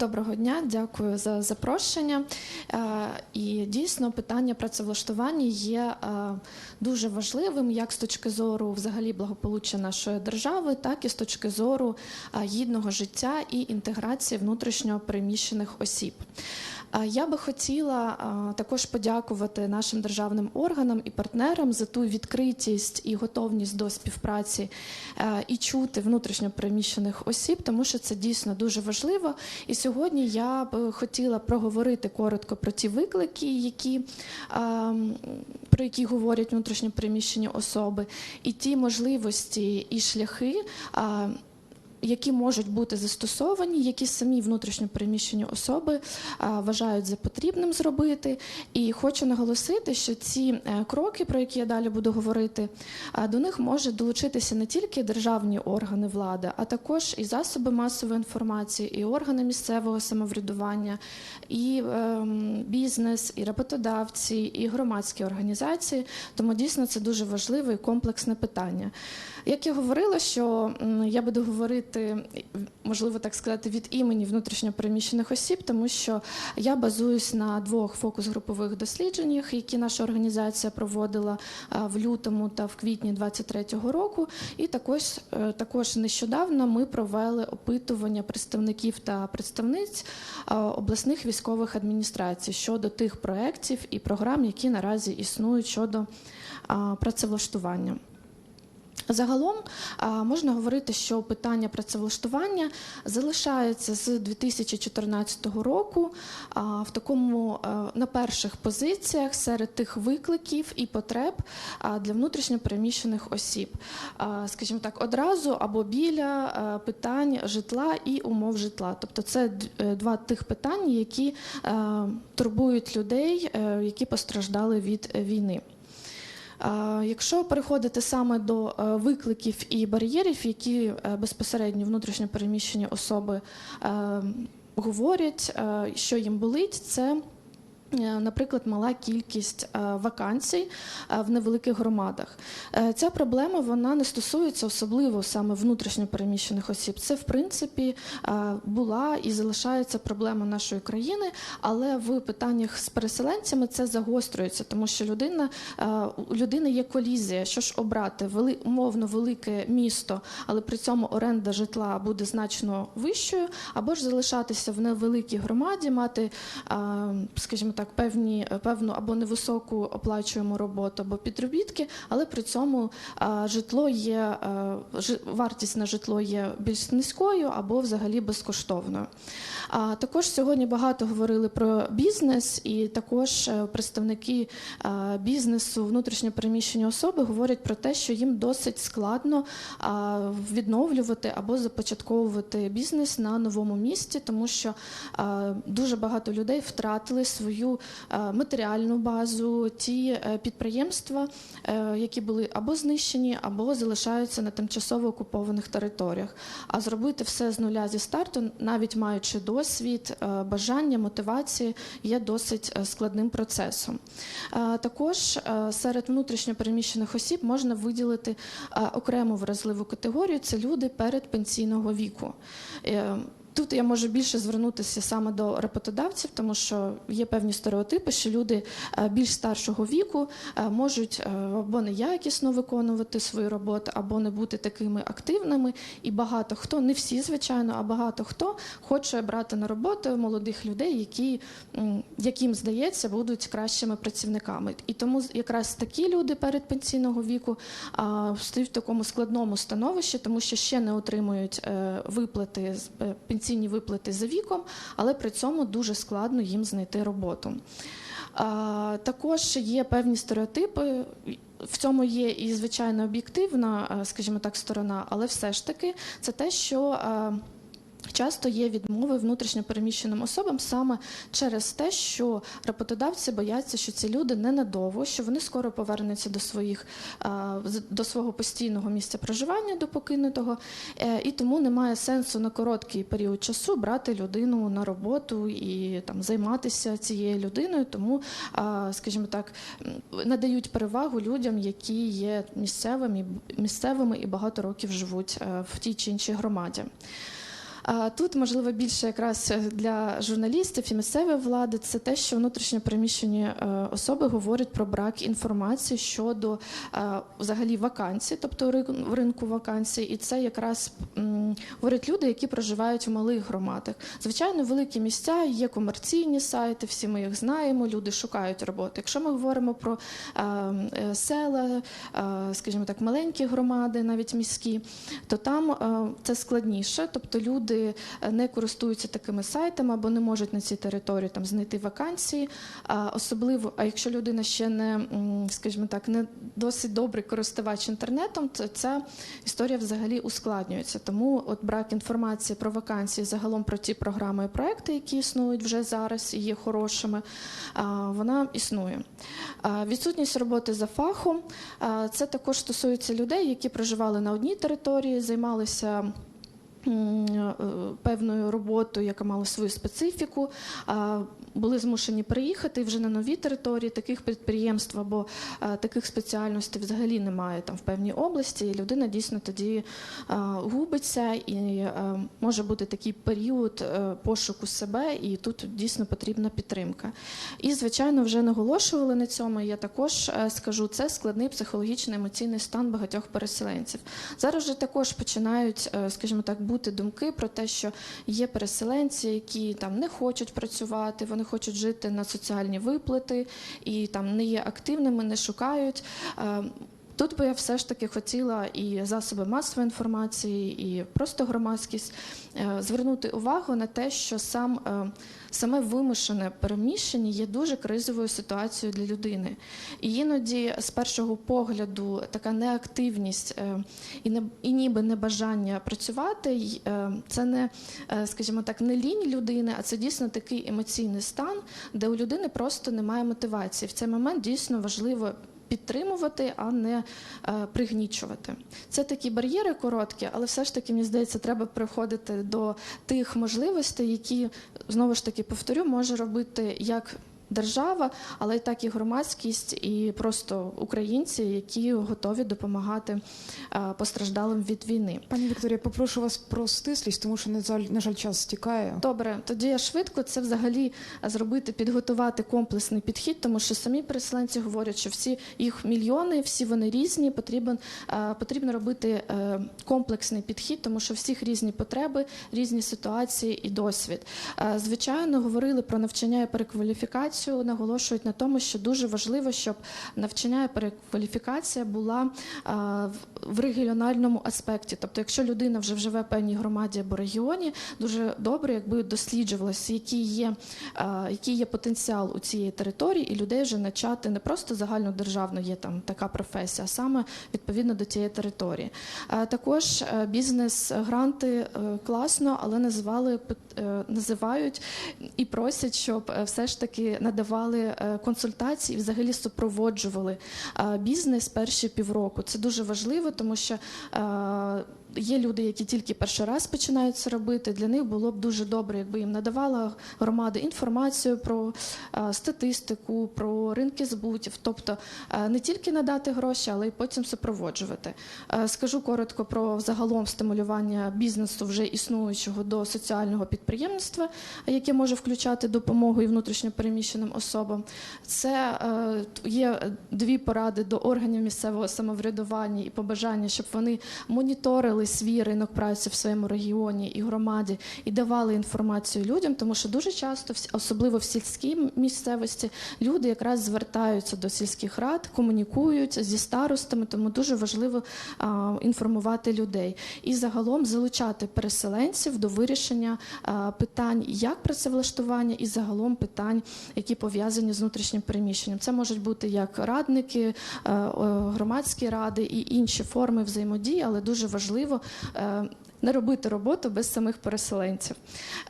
Доброго дня, дякую за запрошення. Е, І дійсно питання працевлаштування є е, дуже важливим як з точки зору взагалі благополуччя нашої держави, так і з точки зору е, гідного життя і інтеграції внутрішньо переміщених осіб. Е, Я би хотіла е, також подякувати нашим державним органам і партнерам за ту відкритість і готовність до співпраці е, і чути внутрішньо переміщених осіб, тому що це дійсно дуже важливо. І сьогодні я б хотіла проговорити коротко про ті виклики, які ем, про які говорять внутрішньо переміщені особи, і ті можливості і шляхи. Які можуть бути застосовані, які самі внутрішньо переміщені особи вважають за потрібним зробити. І хочу наголосити, що ці е, кроки, про які я далі буду говорити, до них можуть долучитися не тільки державні органи влади, а також і засоби масової інформації, і органи місцевого самоврядування, і ем, бізнес, і роботодавці, і громадські організації. Тому дійсно це дуже важливе і комплексне питання. Як я говорила, що я буду говорити, можливо так сказати, від імені внутрішньо переміщених осіб, тому що я базуюсь на двох фокус-групових дослідженнях, які наша організація проводила в лютому та в квітні 2023 року. І також, е, також нещодавно ми провели опитування представників та представниць обласних військових адміністрацій щодо тих проєктів і програм, які наразі існують щодо працевлаштування. Загалом можна говорити, що питання працевлаштування залишається з 2014 року в такому на перших позиціях серед тих викликів і потреб для внутрішньопереміщених осіб, скажімо так, одразу або біля питань житла і умов житла. Тобто, це е, два тих питання, які е, турбують людей, е, які постраждали від е, війни. Якщо переходити саме до е, викликів і бар'єрів, які е, безпосередньо внутрішньо переміщені особи е, говорять, е, що їм болить, це Наприклад, мала кількість е, вакансій е, в невеликих громадах. Е, Ця проблема вона не стосується особливо саме внутрішньо переміщених осіб. Це в принципі е, була і залишається проблема нашої країни, але в питаннях з переселенцями це загострюється, тому що людина е, у людини є колізія. Що ж обрати вели, умовно велике місто, але при цьому оренда житла буде значно вищою, або ж залишатися в невеликій громаді, мати, е, скажімо так, певні певну або невисоку оплачуємо роботу, або підробітки, але при цьому е, житло є е, вартість на житло є більш низькою або взагалі безкоштовною. А також сьогодні багато говорили про бізнес, і також е, представники е, бізнесу, внутрішньо переміщені особи говорять про те, що їм досить складно відновлювати або започатковувати бізнес на новому місці, тому що дуже багато людей втратили свою е, матеріальну базу, ті е, підприємства, е, які були або знищені, або залишаються на тимчасово окупованих територіях. А зробити все з нуля зі старту, навіть маючи досвід, бажання, мотивації, є досить складним процесом. Також серед внутрішньо переміщених осіб можна виділити окрему вразливу категорію це люди передпенсійного віку. Тут я можу більше звернутися саме до роботодавців, тому що є певні стереотипи, що люди е, більш старшого віку е, можуть е, або неякісно виконувати свою роботу, або не бути такими активними. І багато хто, не всі, звичайно, а багато хто хоче брати на роботу молодих людей, які, яким здається, будуть кращими працівниками. І тому якраз такі люди передпенсійного віку а, стають в такому складному становищі, тому що ще не отримують виплати з- е, пенсійні виплати за віком, але при цьому дуже складно їм знайти роботу. Також є певні стереотипи. В цьому є і звичайно об'єктивна, скажімо так, сторона, але все ж таки це те, що Часто є відмови внутрішньо переміщеним особам саме через те, що роботодавці бояться, що ці люди ненадовго, що вони скоро повернуться до своїх до свого постійного місця проживання до покинутого, е, і тому немає сенсу на короткий період часу брати людину на роботу і там займатися цією людиною. Тому, скажімо так, надають перевагу людям, які є місцевими, місцевими і багато років живуть е, в тій чи іншій громаді. Тут можливо більше якраз для журналістів і місцевої влади це те, що внутрішньо переміщені е, особи говорять про брак інформації щодо е, взагалі вакансій, тобто рин- ринку вакансій, і це якраз говорять люди, які проживають в малих громадах. Звичайно, великі місця є комерційні сайти, всі ми їх знаємо. Люди шукають роботи. Якщо ми говоримо про е, е, села, е, скажімо так, маленькі громади, навіть міські, то там е, це складніше. Тобто люди е, не користуються такими сайтами або не можуть на цій території там знайти вакансії. Особливо, а якщо людина ще не, скажімо так, не досить добрий користувач інтернетом, то ця історія взагалі ускладнюється. Тому от брак інформації про вакансії, загалом про ті програми і проекти, які існують вже зараз і є хорошими, вона існує. Відсутність роботи за фахом це також стосується людей, які проживали на одній території, займалися. Е, Певною роботою, яка мала свою специфіку, були змушені приїхати вже на нові території. Таких підприємств або а, таких спеціальностей взагалі немає там в певній області. І людина дійсно тоді а, губиться, і е, може бути такий період е, пошуку себе, і тут дійсно потрібна підтримка. І, звичайно, вже наголошували на цьому. Я також е, скажу, це складний психологічний емоційний стан багатьох переселенців. Зараз вже також починають, е, скажімо так, бути думки про те, що є переселенці, які там не хочуть працювати, вони хочуть жити на соціальні виплати і там не є активними, не шукають. Тут би я все ж таки хотіла і засоби масової інформації, і просто громадськість е, звернути увагу на те, що сам е, саме вимушене переміщення є дуже кризовою ситуацією для людини. І іноді з першого погляду така неактивність е, і не і ніби небажання працювати, це не, скажімо так, не лінь людини, а це дійсно такий емоційний стан, де у людини просто немає мотивації. В цей момент дійсно важливо підтримувати, а не е, пригнічувати. Це такі бар'єри короткі, але все ж таки, мені здається, треба приходити до тих можливостей, які знову ж таки повторю, може робити як. Держава, але й так і громадськість, і просто українці, які готові допомагати е, постраждалим від війни. Пані Вікторія, попрошу вас про стислість, тому що на жаль, на жаль, час стікає. Добре, тоді я швидко це взагалі зробити, підготувати комплексний підхід, тому що самі переселенці говорять, що всі їх мільйони, всі вони різні. Потрібен е, потрібно робити е, комплексний підхід, тому що всіх різні потреби, різні ситуації і досвід. Звичайно, говорили про навчання і перекваліфікацію. Наголошують на тому, що дуже важливо, щоб навчання і перекваліфікація була е, в- регіональному аспекті. Тобто, якщо людина вже живе в певній громаді або регіоні, дуже добре, якби досліджувалося, який є, е, який є потенціал у цієї території, і людей вже начати не просто загальнодержавно є там така професія, а саме відповідно до цієї території. Е, Також бізнес-гранти класно, але називали називають і просять, щоб все ж таки надавали е, консультації взагалі супроводжували бізнес перші півроку. Це дуже важливо, тому що е, є люди, які тільки перший раз починають це робити. Для них було б дуже добре, якби їм надавала громада інформацію про е, статистику, про ринки збутів, тобто е, не тільки надати гроші, але й потім супроводжувати. Е, Скажу коротко про загалом стимулювання бізнесу вже існуючого до соціального підприємництва, яке може включати допомогу і внутрішньо переміщеним особам. Це є дві поради до органів місцевого самоврядування і побажання, щоб вони моніторили свій ринок праці в своєму регіоні і громаді і давали інформацію людям, тому що дуже часто, особливо в сільській місцевості, люди якраз звертаються до сільських рад, комунікують зі старостами, тому дуже важливо а, інформувати людей і загалом залучати переселенців до вирішення а, питань як працевлаштування, і загалом питань, які пов'язані з внутрішнім переміщенням. Це можуть бути як радники, о, громадські ради і інші форми взаємодії, але дуже важливо. vivo, Не робити роботу без самих переселенців,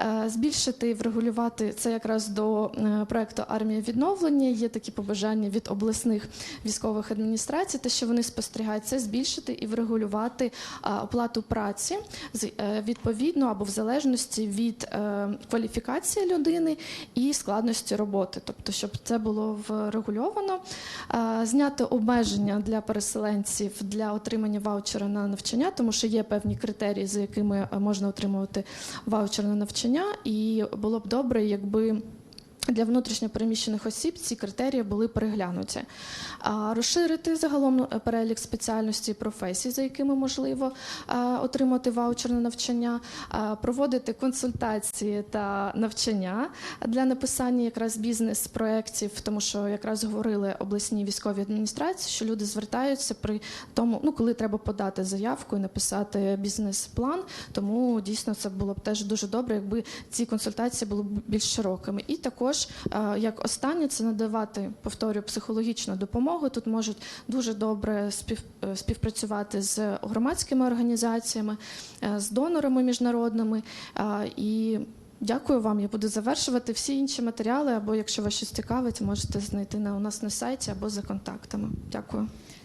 Е, збільшити і врегулювати це якраз до е, проекту армія відновлення. Є такі побажання від обласних військових адміністрацій, те, що вони спостерігають, це збільшити і врегулювати оплату праці е, відповідно або в залежності від е, кваліфікації людини і складності роботи, тобто, щоб це було врегульовано, Е, зняти обмеження для переселенців для отримання ваучера на навчання, тому що є певні критерії, якими е, можна отримувати ваучер на навчання, і було б добре, якби. Для внутрішньопереміщених осіб ці критерії були переглянуті. Розширити загалом е, перелік спеціальностей і професій, за якими можливо отримати ваучер на навчання, проводити консультації та навчання для написання якраз бізнес-проєктів, тому що якраз говорили обласні військові адміністрації, що люди звертаються при тому, ну коли треба подати заявку і написати бізнес-план. Тому дійсно це було б теж дуже добре, якби ці консультації були б більш широкими. І також е, як останнє це надавати, повторюю, психологічну допомогу. Тут можуть дуже добре е, співпрацювати з громадськими організаціями, е, з донорами міжнародними. І дякую вам. Я буду завершувати всі інші матеріали. Або якщо вас щось цікавить, можете знайти на у нас на сайті або за контактами. Дякую.